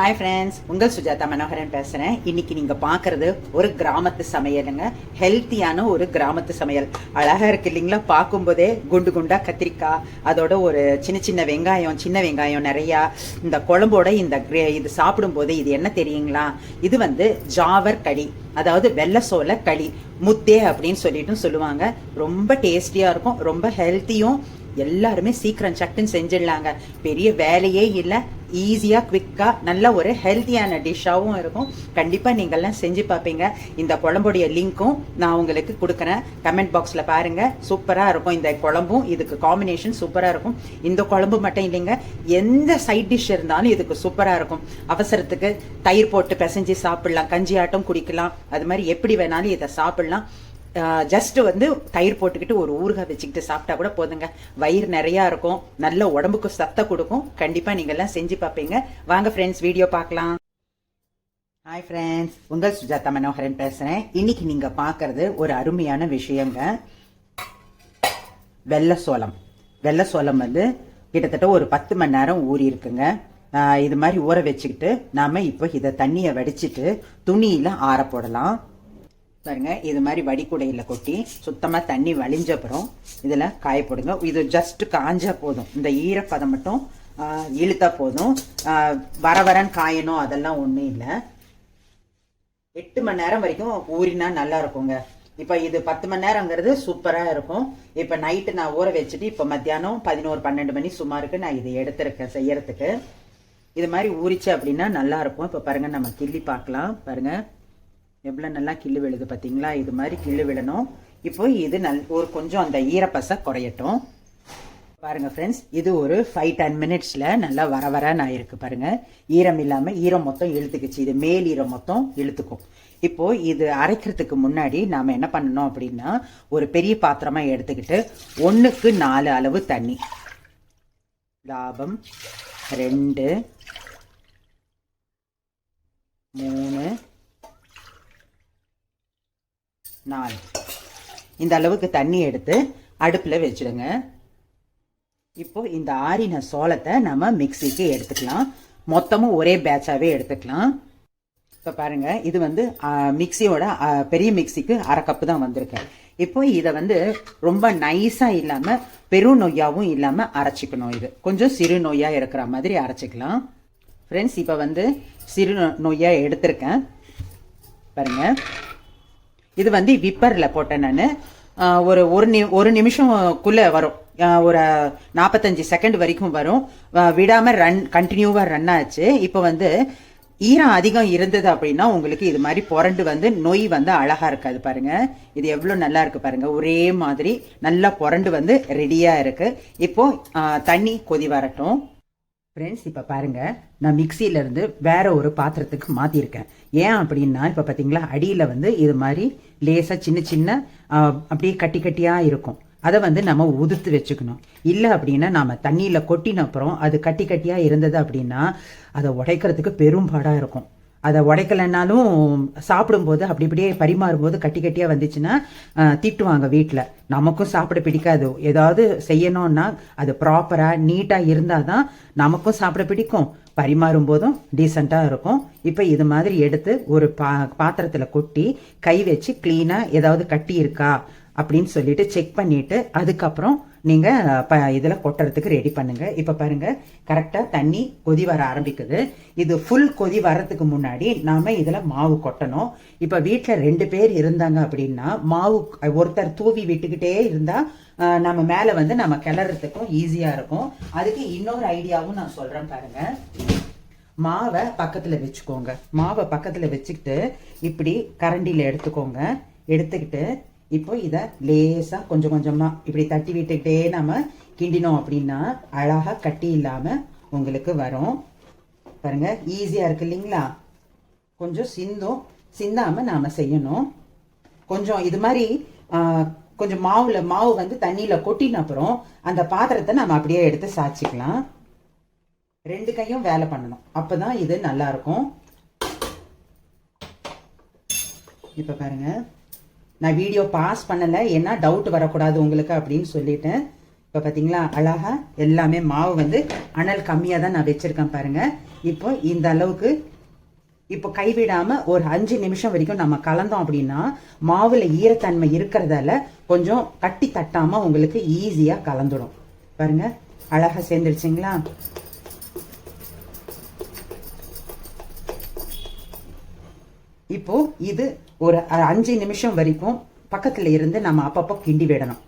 Hi friends உங்கள் சுஜாதா மனோகரன் பேசுகிறேன் இன்னைக்கு நீங்கள் பார்க்குறது ஒரு கிராமத்து சமையலுங்க. ஹெல்த்தியான ஒரு கிராமத்து சமையல். அழகாக இருக்கு இல்லைங்களா? பார்க்கும்போதே குண்டு குண்டாக கத்திரிக்காய் அதோட ஒரு சின்ன சின்ன வெங்காயம் சின்ன வெங்காயம் நிறையா இந்த குழம்போட இந்த கிரே- இது சாப்பிடும்போது இது என்ன தெரியுங்களா? இது வந்து ஜாவர் களி அதாவது வெள்ளை சோள களி முத்தே அப்படின்னு சொல்லிட்டு சொல்லுவாங்க. ரொம்ப டேஸ்டியாக இருக்கும் ரொம்ப ஹெல்த்தியும் எல்லாருமே சீக்கிரம் சட்டுன்னு செஞ்சிடலாங்க. பெரிய வேலையே இல்லை ஈஸியாக குவிக்காக நல்ல ஒரு ஹெல்த்தியான டிஷ்ஷாகவும் இருக்கும். கண்டிப்பாக நீங்கள்லாம் செஞ்சு பார்ப்பீங்க. இந்த குழம்புடைய லிங்க்கும் நான் உங்களுக்கு கொடுக்குறேன். கமெண்ட் பாக்ஸில் பாருங்கள் சூப்பராக இருக்கும். இந்த குழம்பும் இதுக்கு காம்பினேஷன் சூப்பராக இருக்கும். இந்த குழம்பு மட்டும் இல்லைங்க. எந்த சைட் டிஷ் இருந்தாலும் இதுக்கு சூப்பராக இருக்கும். அவசரத்துக்கு தயிர் போட்டு பிசைஞ்சு சாப்பிட்லாம். கஞ்சி ஆட்டம் குடிக்கலாம். அது மாதிரி எப்படி வேணாலும் இதை சாப்பிட்லாம். ஜஸ்ட்டு வந்து தயிர் போட்டுக்கிட்டு ஒரு ஊறுகாய் வச்சுக்கிட்டு சாப்பிட்டா கூட போதுங்க. வயிறு நிறையா இருக்கும். நல்ல உடம்புக்கு சத்தை கொடுக்கும். கண்டிப்பாக நீங்கள்லாம் செஞ்சு பார்ப்பீங்க. வாங்க ஃப்ரெண்ட்ஸ் வீடியோ பார்க்கலாம். ஹாய் ஃப்ரெண்ட்ஸ் உங்கள் சுஜாதா மனோகரன் பேசுகிறேன் இன்னைக்கு நீங்கள் பார்க்கறது ஒரு அருமையான விஷயங்க. வெள்ளை சோளம். வெள்ளை சோளம் வந்து கிட்டத்தட்ட ஒரு பத்து மணி நேரம் ஊறி இருக்குங்க. இது மாதிரி ஊற வச்சுக்கிட்டு நாம் இப்போ இதை தண்ணியை வடிச்சிட்டு துணியில் ஆற போடலாம். பாருங்க இது மாதிரி வடிகுடையில் கொட்டி சுத்தமாக தண்ணி வழிஞ்சப்புறம் இதில் காய போடுங்க. இது ஜஸ்ட் காஞ்சா போதும். இந்த ஈரப்பதம் மட்டும் இழுத்தா போதும். வர வரன்னு காயணும் அதெல்லாம் ஒன்றும் இல்லை. எட்டு மணி நேரம் வரைக்கும் ஊறினா நல்லா இருக்குங்க. இப்போ இது பத்து மணி நேரங்கிறது சூப்பராக இருக்கும். இப்போ நைட்டு நான் ஊற வச்சுட்டு இப்போ மத்தியானம் பதினோரு பன்னெண்டு மணி சுமாருக்கு நான் இதை எடுத்திருக்கேன் செய்யறதுக்கு. இது மாதிரி ஊறிச்சு அப்படின்னா நல்லா இருக்கும். இப்போ பாருங்க நம்ம கிள்ளி பார்க்கலாம். பாருங்க. எவ்வளோ நல்லா கிள்ளு விழுது பார்த்தீங்களா இது மாதிரி கிள்ளு விழணும். இப்போ இது நல் ஒரு கொஞ்சம் அந்த ஈரப்பசை குறையட்டும். பாருங்கள் ஃப்ரெண்ட்ஸ் இது ஒரு ஃபைவ் டென் மினிட்ஸில் நல்லா வர வரன்னு ஆயிருக்கு பாருங்கள் ஈரம் இல்லாமல் ஈரம் மொத்தம் இழுத்துக்குச்சு. இது மேல் ஈரம் மொத்தம் இழுத்துக்கும். இப்போ இது அரைக்கிறதுக்கு முன்னாடி நாம் என்ன பண்ணணும் அப்படின்னா ஒரு பெரிய பாத்திரமாக எடுத்துக்கிட்டு ஒன்றுக்கு நாலு அளவு தண்ணி. லாபம் ரெண்டு மூணு நாலு. இந்த அளவுக்கு தண்ணி எடுத்து அடுப்பில் வச்சிடுங்க. இப்போ இந்த ஆறின சோளத்தை நம்ம மிக்சிக்கு எடுத்துக்கலாம். மொத்தமும் ஒரே பேட்சாகவே எடுத்துக்கலாம். இப்போ பாருங்க இது வந்து மிக்சியோட பெரிய மிக்சிக்கு அரை கப்பு தான் வந்திருக்கு. இப்போ இதை வந்து ரொம்ப நைஸாக இல்லாமல் பெரு நொய்யாவும் இல்லாமல் அரைச்சிக்கணும் இது. கொஞ்சம் சிறு நொய்யாக இருக்கிற மாதிரி அரைச்சிக்கலாம். ஃப்ரெண்ட்ஸ் இப்போ வந்து சிறு நொய்யாக எடுத்திருக்கேன். பாருங்கள் இது வந்து விப்பரில் போட்டேன் நான். ஒரு ஒரு நி ஒரு நிமிஷம்குள்ளே வரும். ஒரு நாற்பத்தஞ்சு செகண்ட் வரைக்கும் வரும். விடாமல் ரன் கண்டினியூவாக ரன் ஆச்சு. இப்போ வந்து ஈரம் அதிகம் இருந்தது அப்படின்னா உங்களுக்கு இது மாதிரி புரண்டு வந்து நொய் வந்து அழகா இருக்காது பாருங்க. இது எவ்வளோ நல்லா இருக்கு பாருங்க. ஒரே மாதிரி நல்லா புரண்டு வந்து ரெடியா இருக்கு. இப்போ தண்ணி கொதி வரட்டும். ஃப்ரெண்ட்ஸ் இப்போ பாருங்கள் நான் மிக்சியிலேருந்து வேறு வேற ஒரு பாத்திரத்துக்கு மாற்றிருக்கேன் ஏன் அப்படின்னா இப்போ பார்த்தீங்களா அடியில் வந்து இது மாதிரி லேசாக சின்ன சின்ன அப்படியே கட்டி கட்டியாக இருக்கும். அதை வந்து நம்ம உதுத்து வச்சுக்கணும். இல்லை அப்படின்னா நாம் தண்ணியில் கொட்டின அப்புறம் அது கட்டி கட்டியாக இருந்தது அப்படின்னா அதை உடைக்கிறதுக்கு பெரும்பாடாக இருக்கும். அதை உடைக்கலைன்னாலும் சாப்பிடும்போது அப்படி இப்படியே பரிமாறும்போது கட்டி கட்டியாக வந்துச்சுன்னா திட்டுவாங்க வீட்டில் நமக்கும் சாப்பிட பிடிக்காது. ஏதாவது செய்யணும்னா அது ப்ராப்பராக நீட்டாக இருந்தால் தான் நமக்கும் சாப்பிட பிடிக்கும். பரிமாறும் போதும் டீசெண்டாக இருக்கும். இப்போ இது மாதிரி எடுத்து ஒரு பா பாத்திரத்தில் கொட்டி கை வச்சு க்ளீனாக ஏதாவது கட்டி இருக்கா அப்படின்னு சொல்லிட்டு செக் பண்ணிட்டு அதுக்கப்புறம் நீங்கள் ப இதில் கொட்டுறதுக்கு ரெடி பண்ணுங்கள் இப்போ பாருங்கள் கரெக்டாக தண்ணி கொதி வர ஆரம்பிக்குது. இது ஃபுல் கொதி வரத்துக்கு முன்னாடி நாம் இதில் மாவு கொட்டணும். இப்போ வீட்டில் ரெண்டு பேர் இருந்தாங்க அப்படின்னா மாவு ஒருத்தர் தூவி விட்டுக்கிட்டே இருந்தால் நம்ம மேலே வந்து நம்ம கிளறதுக்கும் ஈஸியாக இருக்கும். அதுக்கு இன்னொரு ஐடியாவும் நான் சொல்கிறேன் பாருங்கள் மாவை பக்கத்தில் வச்சுக்கோங்க. மாவை பக்கத்தில் வச்சுக்கிட்டு இப்படி கரண்டியில் எடுத்துக்கோங்க. எடுத்துக்கிட்டு இப்போ இதை லேசாக கொஞ்சம் கொஞ்சமாக இப்படி தட்டி விட்டுக்கிட்டே நம்ம கிண்டினோம் அப்படின்னா அழகாக கட்டி இல்லாமல் உங்களுக்கு வரும். பாருங்க ஈஸியாக இருக்கு இல்லைங்களா? கொஞ்சம் சிந்தும் சிந்தாமல் நாம் செய்யணும். கொஞ்சம் இது மாதிரி கொஞ்சம் மாவில் மாவு வந்து தண்ணியில் கொட்டின அப்புறம் அந்த பாத்திரத்தை நம்ம அப்படியே எடுத்து சாய்ச்சிக்கலாம். ரெண்டு கையும் வேலை பண்ணணும். அப்போ தான் இது நல்லா இருக்கும். பாருங்கள் நான் வீடியோ பாஸ் பண்ணலை. ஏன்னா டவுட் வரக்கூடாது உங்களுக்கு அப்படின்னு சொல்லிட்டேன் இப்போ பார்த்தீங்களா அழகாக எல்லாமே மாவு வந்து அனல் கம்மியாக தான் நான் வச்சுருக்கேன் பாருங்கள் இப்போ இந்த அளவுக்கு இப்போ கைவிடாமல் ஒரு அஞ்சு நிமிஷம் வரைக்கும் நம்ம கலந்தோம் அப்படின்னா மாவில் ஈரத்தன்மை இருக்கிறதால கொஞ்சம் கட்டி தட்டாமல் உங்களுக்கு ஈஸியாக கலந்துடும். பாருங்கள் அழகாக சேர்ந்துருச்சிங்களா? இப்போ இது ஒரு அஞ்சு நிமிஷம் வரைக்கும் பக்கத்தில் இருந்து நம்ம அப்பப்போ கிண்டி விடணும்.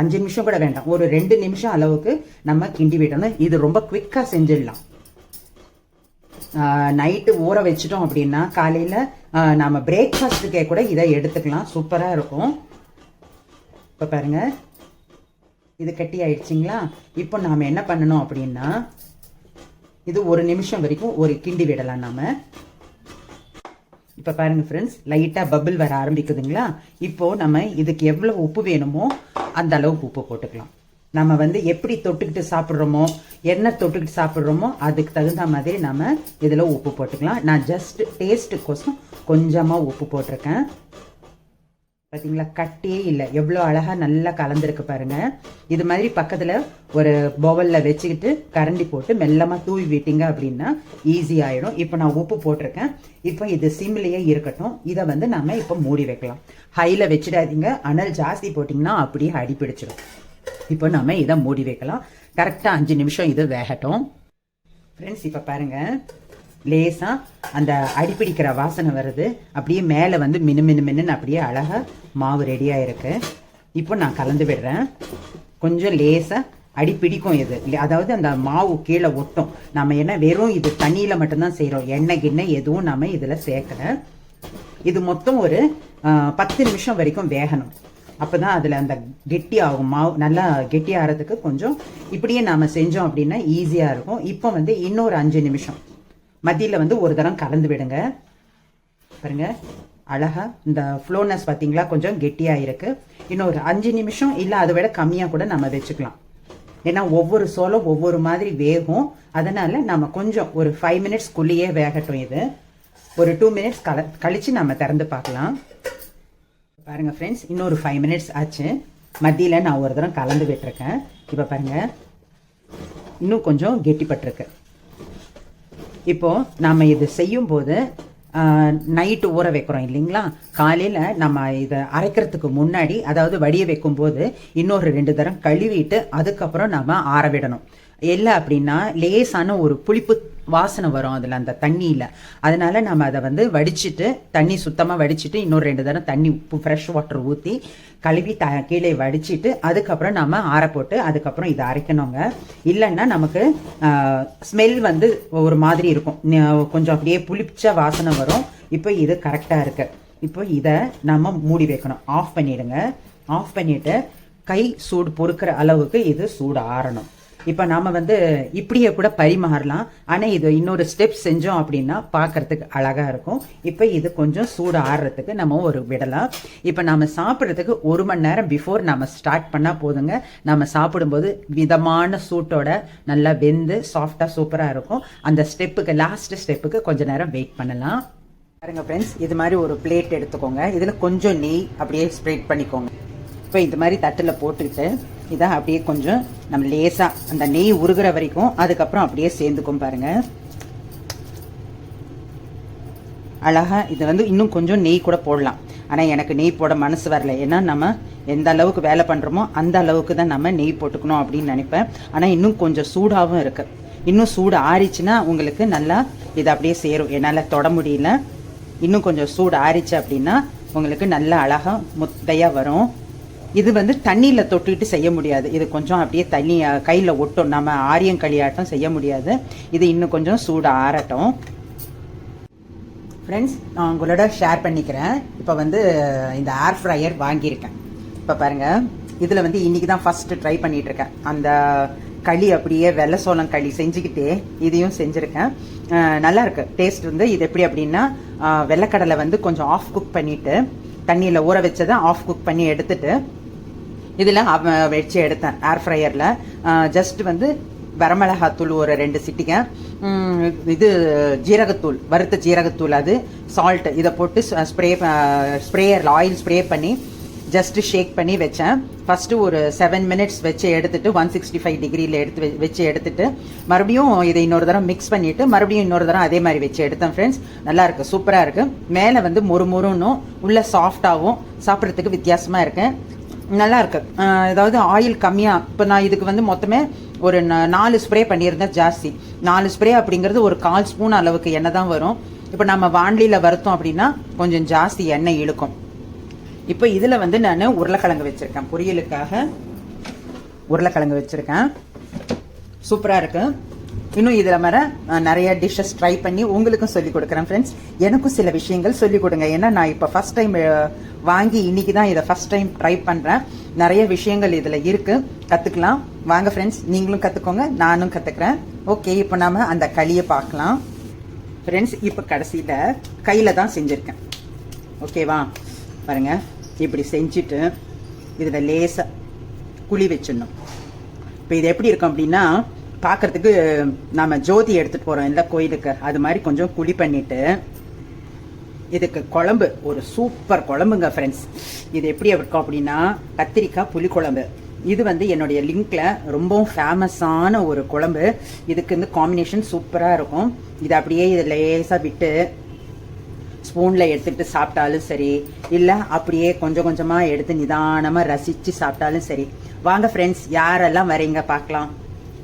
அஞ்சு நிமிஷம் கூட வேண்டாம். ஒரு ரெண்டு நிமிஷம் அளவுக்கு நம்ம கிண்டி விடணும். இது ரொம்ப குவிக்காக செஞ்சிடலாம். நைட்டு ஊற வச்சிட்டோம் அப்படின்னா காலையில் நம்ம பிரேக்ஃபாஸ்ட்டுக்கே கூட இதை எடுத்துக்கலாம். சூப்பராக இருக்கும். இப்போ பாருங்க. இது கட்டி ஆயிடுச்சிங்களா? இப்போ நாம் என்ன பண்ணணும் அப்படின்னா இது ஒரு நிமிஷம் வரைக்கும் ஒரு கிண்டி விடலாம் நாம். இப்போ பாருங்கள் ஃப்ரெண்ட்ஸ் லைட்டாக பபிள் வர ஆரம்பிக்குதுங்களா? இப்போது நம்ம இதுக்கு எவ்வளோ உப்பு வேணுமோ அந்த அளவுக்கு உப்பு போட்டுக்கலாம். நம்ம வந்து எப்படி தொட்டுக்கிட்டு சாப்பிட்றோமோ என்ன தொட்டுக்கிட்டு சாப்பிட்றோமோ அதுக்கு தகுந்த மாதிரி நம்ம இதில் உப்பு போட்டுக்கலாம். நான் ஜஸ்ட் டேஸ்ட்டுக்கோசம் கொஞ்சமாக உப்பு போட்டிருக்கேன். பார்த்தீங்களா கட்டியே இல்லை. எவ்வளோ அழகாக நல்லா கலந்துருக்கு பாருங்கள் இது மாதிரி பக்கத்தில் ஒரு பவுலில் வச்சுக்கிட்டு கரண்டி போட்டு மெல்லமாக தூவி விட்டீங்க அப்படின்னா ஈஸி ஆகிடும் இப்போ நான் உப்பு போட்டிருக்கேன். இப்போ இது சிம்லேயே இருக்கட்டும். இதை வந்து நம்ம இப்போ மூடி வைக்கலாம். ஹையில் வச்சிடாதீங்க. அனல் ஜாஸ்தி போட்டிங்கன்னா அப்படியே அடி பிடிச்சிடும் இப்போ நம்ம இதை மூடி வைக்கலாம். கரெக்டாக அஞ்சு நிமிஷம் இது வேகட்டும். ஃப்ரெண்ட்ஸ் இப்போ பாருங்கள் லேசாக அந்த அடிப்பிடிக்கிற வாசனை வருது. அப்படியே மேலே வந்து மினு மினு மினுன்னு அப்படியே அழகாக மாவு ரெடியாக இருக்குது இப்போ நான் கலந்து விடுறேன். கொஞ்சம் லேசாக அடி பிடிக்கும் இது. அதாவது அந்த மாவு கீழே ஒட்டும். நம்ம என்ன வெறும் இது தண்ணியில் மட்டும்தான் செய்கிறோம் எண்ணெய் கிண்ணெய் எதுவும் நம்ம இதில் சேர்க்கல. இது மொத்தம் ஒரு பத்து நிமிஷம் வரைக்கும் வேகணும். அப்போ தான் அதில் அந்த கெட்டி ஆகும். மாவு நல்லா கெட்டி ஆகிறதுக்கு கொஞ்சம் இப்படியே நாம் செஞ்சோம் அப்படின்னா ஈஸியாக இருக்கும். இப்போ வந்து இன்னொரு அஞ்சு நிமிஷம். மதியில் வந்து ஒரு தரம் கலந்து விடுங்க. பாருங்கள் அழகாக இந்த ஃப்ளோனஸ் பார்த்தீங்களா கொஞ்சம் கெட்டியாக இருக்குது இன்னும் இன்னொரு அஞ்சு நிமிஷம் இல்லை அதை விட கம்மியாக கூட நம்ம வச்சுக்கலாம். ஏன்னா ஒவ்வொரு சோளம் ஒவ்வொரு மாதிரி வேகும். அதனால் நம்ம கொஞ்சம் ஒரு ஃபைவ் மினிட்ஸ்க்குள்ளேயே வேகட்டும் இது. ஒரு டூ மினிட்ஸ் கல கழித்து நம்ம திறந்து பார்க்கலாம். பாருங்கள் ஃப்ரெண்ட்ஸ் இன்னொரு ஃபைவ் மினிட்ஸ் ஆச்சு. மத்தியில் நான் ஒரு தரம் கலந்து விட்டுருக்கேன். இப்போ பாருங்கள் இன்னும் கொஞ்சம் கெட்டிப்பட்டிருக்கு. இப்போது நாம் இது செய்யும்போது நைட்டு ஊற வைக்கிறோம் இல்லைங்களா? காலையில் நம்ம இதை அரைக்கிறதுக்கு முன்னாடி அதாவது வடிய வைக்கும்போது இன்னொரு ரெண்டு தரம் கழுவிட்டு அதுக்கப்புறம் நம்ம ஆற விடணும். இல்லை அப்படின்னா லேசான ஒரு புளிப்பு வாசனை வரும் அதில் அந்த தண்ணியில். அதனால் நம்ம அதை வந்து வடிச்சிட்டு தண்ணி சுத்தமாக வடிச்சிட்டு இன்னொரு ரெண்டு தரம் தண்ணி உப்பு ஃப்ரெஷ் வாட்டர் ஊற்றி கழுவி த கீழே வடிச்சிட்டு அதுக்கப்புறம் நம்ம ஆற போட்டு அதுக்கப்புறம் இதை அரைக்கணுங்க. இல்லைன்னா நமக்கு ஸ்மெல் வந்து ஒரு மாதிரி இருக்கும். கொஞ்சம் அப்படியே புளிப்பிச்ச வாசனை வரும். இப்போ இது கரெக்டாக இருக்குது இப்போ இதை நம்ம மூடி வைக்கணும். ஆஃப் பண்ணிடுங்க. ஆஃப் பண்ணிவிட்டு கை சூடு பொறுக்கிற அளவுக்கு இது சூடு ஆறணும் இப்போ நாம் வந்து இப்படியே கூட பரிமாறலாம். ஆனால் இது இன்னொரு ஸ்டெப் செஞ்சோம் அப்படின்னா பார்க்கறதுக்கு அழகாக இருக்கும். இப்போ இது கொஞ்சம் சூடு ஆடுறதுக்கு நம்ம ஒரு விடலாம். இப்போ நாம் சாப்பிட்றதுக்கு ஒரு மணி நேரம் பிஃபோர் நம்ம ஸ்டார்ட் பண்ணால் போதுங்க. நம்ம சாப்பிடும்போது விதமான சூட்டோட நல்லா வெந்து சாஃப்டாக சூப்பராக இருக்கும். அந்த ஸ்டெப்புக்கு லாஸ்ட் ஸ்டெப்புக்கு கொஞ்ச நேரம் வெயிட் பண்ணலாம். பாருங்க ஃப்ரெண்ட்ஸ் இது மாதிரி ஒரு பிளேட் எடுத்துக்கோங்க. இதில் கொஞ்சம் நெய் அப்படியே ஸ்ப்ரெட் பண்ணிக்கோங்க. இப்போ இது மாதிரி தட்டில் போட்டுக்கிட்டு இதை அப்படியே கொஞ்சம் நம்ம லேசாக அந்த நெய் உருகிற வரைக்கும் அதுக்கப்புறம் அப்படியே சேர்ந்துக்கும் பாருங்க. அழகா இது வந்து இன்னும் கொஞ்சம் நெய் கூட போடலாம். ஆனால் எனக்கு நெய் போட மனசு வரல. ஏன்னா நம்ம எந்த அளவுக்கு வேலை பண்ணுறோமோ அந்த அளவுக்கு தான் நம்ம நெய் போட்டுக்கணும் அப்படின்னு நினைப்பேன். ஆனால் இன்னும் கொஞ்சம் சூடாகவும் இருக்கு. இன்னும் சூடு ஆறிச்சுன்னா உங்களுக்கு நல்லா இது அப்படியே சேரும். என்னால் தொட முடியல. இன்னும் கொஞ்சம் சூடு ஆறிச்சு அப்படின்னா உங்களுக்கு நல்லா அழகா முத்தையாக வரும். இது வந்து தண்ணியில் தொட்டுக்கிட்டு செய்ய முடியாது. இது கொஞ்சம் அப்படியே தண்ணி கையில் ஒட்டும். நம்ம ஆரியம் களியாட்டம் செய்ய முடியாது. இது இன்னும் கொஞ்சம் சூடு ஆறட்டும். ஃப்ரெண்ட்ஸ் நான் உங்களோட ஷேர் பண்ணிக்கிறேன். இப்போ வந்து இந்த ஏர் ஃப்ரையர் வாங்கியிருக்கேன். இப்போ பாருங்க இதில் வந்து இன்றைக்கி தான் ஃபஸ்ட்டு ட்ரை பண்ணிகிட்ருக்கேன் அந்த களி அப்படியே வெள்ளை சோளம் களி செஞ்சுக்கிட்டே இதையும் செஞ்சுருக்கேன். அஹ் நல்லா இருக்கு. டேஸ்ட் வந்து இது எப்படி அப்படின்னா வெள்ளைக்கடலை வந்து கொஞ்சம் ஆஃப் குக் பண்ணிவிட்டு தண்ணியில் ஊற வச்சதை ஆஃப் குக் பண்ணி எடுத்துட்டு இதில் வச்சு எடுத்தேன் ஏர் ஃப்ரையரில் ஜஸ்ட் வந்து வரமிளகாத்தூள் ஒரு ரெண்டு சிட்டிங்க இது ஜீரகத்தூள் வறுத்த ஜீரகத்தூள் அது சால்ட் இதை போட்டு ஸ்ப்ரே ஸ்ப்ரேயரில் ஆயில் ஸ்ப்ரே பண்ணி ஜஸ்ட்டு ஷேக் பண்ணி வச்சேன். ஃபஸ்ட்டு ஒரு செவன் மினிட்ஸ் வச்சு எடுத்துட்டு ஒன் சிக்ஸ்டி ஃபைவ் டிகிரியில் எடுத்து வச்சு எடுத்துட்டு மறுபடியும் இதை இன்னொரு தரம் மிக்ஸ் பண்ணிட்டு மறுபடியும் இன்னொரு தரம் அதே மாதிரி வச்சு எடுத்தேன் ஃப்ரெண்ட்ஸ் நல்லா இருக்கு சூப்பராக இருக்குது மேலே வந்து மொறு மொறுன்னும் உள்ளே சாஃப்டாகவும் சாப்பிட்றதுக்கு வித்தியாசமாக இருக்கேன் நல்லா இருக்கு அதாவது ஆயில் கம்மியாக இப்போ நான் இதுக்கு வந்து மொத்தமே ஒரு நாலு ஸ்ப்ரே பண்ணியிருந்தேன் ஜாஸ்தி. நாலு ஸ்ப்ரே அப்படிங்கிறது ஒரு கால் ஸ்பூன் அளவுக்கு எண்ணெய் தான் வரும். இப்போ நம்ம வாண்டியில் வறுத்தோம் அப்படின்னா கொஞ்சம் ஜாஸ்தி எண்ணெய் இழுக்கும். இப்போ இதில் வந்து நான் உருளைக்கிழங்கு வச்சுருக்கேன். பொரியலுக்காக உருளைக்கிழங்கு வச்சுருக்கேன். சூப்பராக இருக்குது இன்னும் இதில் மேலே நிறைய டிஷ்ஷஸ் ட்ரை பண்ணி உங்களுக்கும் சொல்லிக் கொடுக்குறேன் ஃப்ரெண்ட்ஸ் எனக்கும் சில விஷயங்கள் சொல்லிக் கொடுங்க. ஏன்னா நான் இப்போ ஃபர்ஸ்ட் டைம் வாங்கி இன்னைக்கு தான் இதை ஃபர்ஸ்ட் டைம் ட்ரை பண்ணுறேன் நிறைய விஷயங்கள் இதில் இருக்குது கற்றுக்கலாம் வாங்க ஃப்ரெண்ட்ஸ் நீங்களும் கற்றுக்கோங்க நானும் கற்றுக்குறேன் ஓகே இப்போ நாம் அந்த களியை பார்க்கலாம். ஃப்ரெண்ட்ஸ் இப்போ கடைசியில் கையில் தான் செஞ்சுருக்கேன். ஓகேவா பாருங்க. இப்படி செஞ்சுட்டு இதில் லேசாக குழி வச்சிடணும். இப்போ இது எப்படி இருக்கும் அப்படின்னா பார்க்கறதுக்கு நாம ஜோதி எடுத்துட்டு போறோம் இல்லை கோயிலுக்கு. அது மாதிரி கொஞ்சம் குழி பண்ணிட்டு இதுக்கு குழம்பு ஒரு சூப்பர் குழம்புங்க ஃப்ரெண்ட்ஸ் இது எப்படி இருக்கும் அப்படின்னா கத்திரிக்காய் புளிக்குழம்பு இது வந்து என்னுடைய லிங்க்ல ரொம்பவும் ஃபேமஸான ஒரு குழம்பு. இதுக்கு வந்து காம்பினேஷன் சூப்பராக இருக்கும். இது அப்படியே இதை லேசாக விட்டு ஸ்பூனில் எடுத்துட்டு சாப்பிட்டாலும் சரி இல்லை அப்படியே கொஞ்சம் கொஞ்சமாக எடுத்து நிதானமாக ரசித்து சாப்பிட்டாலும் சரி. வாங்க ஃப்ரெண்ட்ஸ் யாரெல்லாம் வரீங்க பார்க்கலாம்.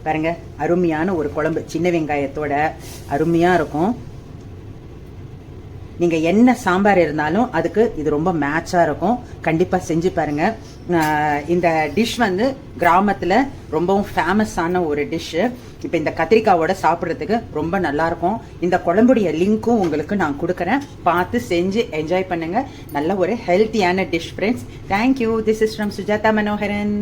பாருங்க அருமையான ஒரு குழம்பு சின்ன வெங்காயத்தோட அருமையாக இருக்கும். நீங்கள் என்ன சாம்பார் இருந்தாலும் அதுக்கு இது ரொம்ப மேட்சாக இருக்கும். கண்டிப்பாக செஞ்சு பாருங்க. இந்த டிஷ் வந்து கிராமத்தில் ரொம்பவும் ஃபேமஸான ஒரு டிஷ்ஷு இப்போ இந்த கத்திரிக்காவோட சாப்பிட்றதுக்கு ரொம்ப நல்லா இருக்கும். இந்த குழம்புடைய லிங்க்கும் உங்களுக்கு நான் கொடுக்குறேன். பார்த்து செஞ்சு என்ஜாய் பண்ணுங்கள் நல்ல ஒரு ஹெல்த்தியான dish friends thank you this is from Sujatha Manoharan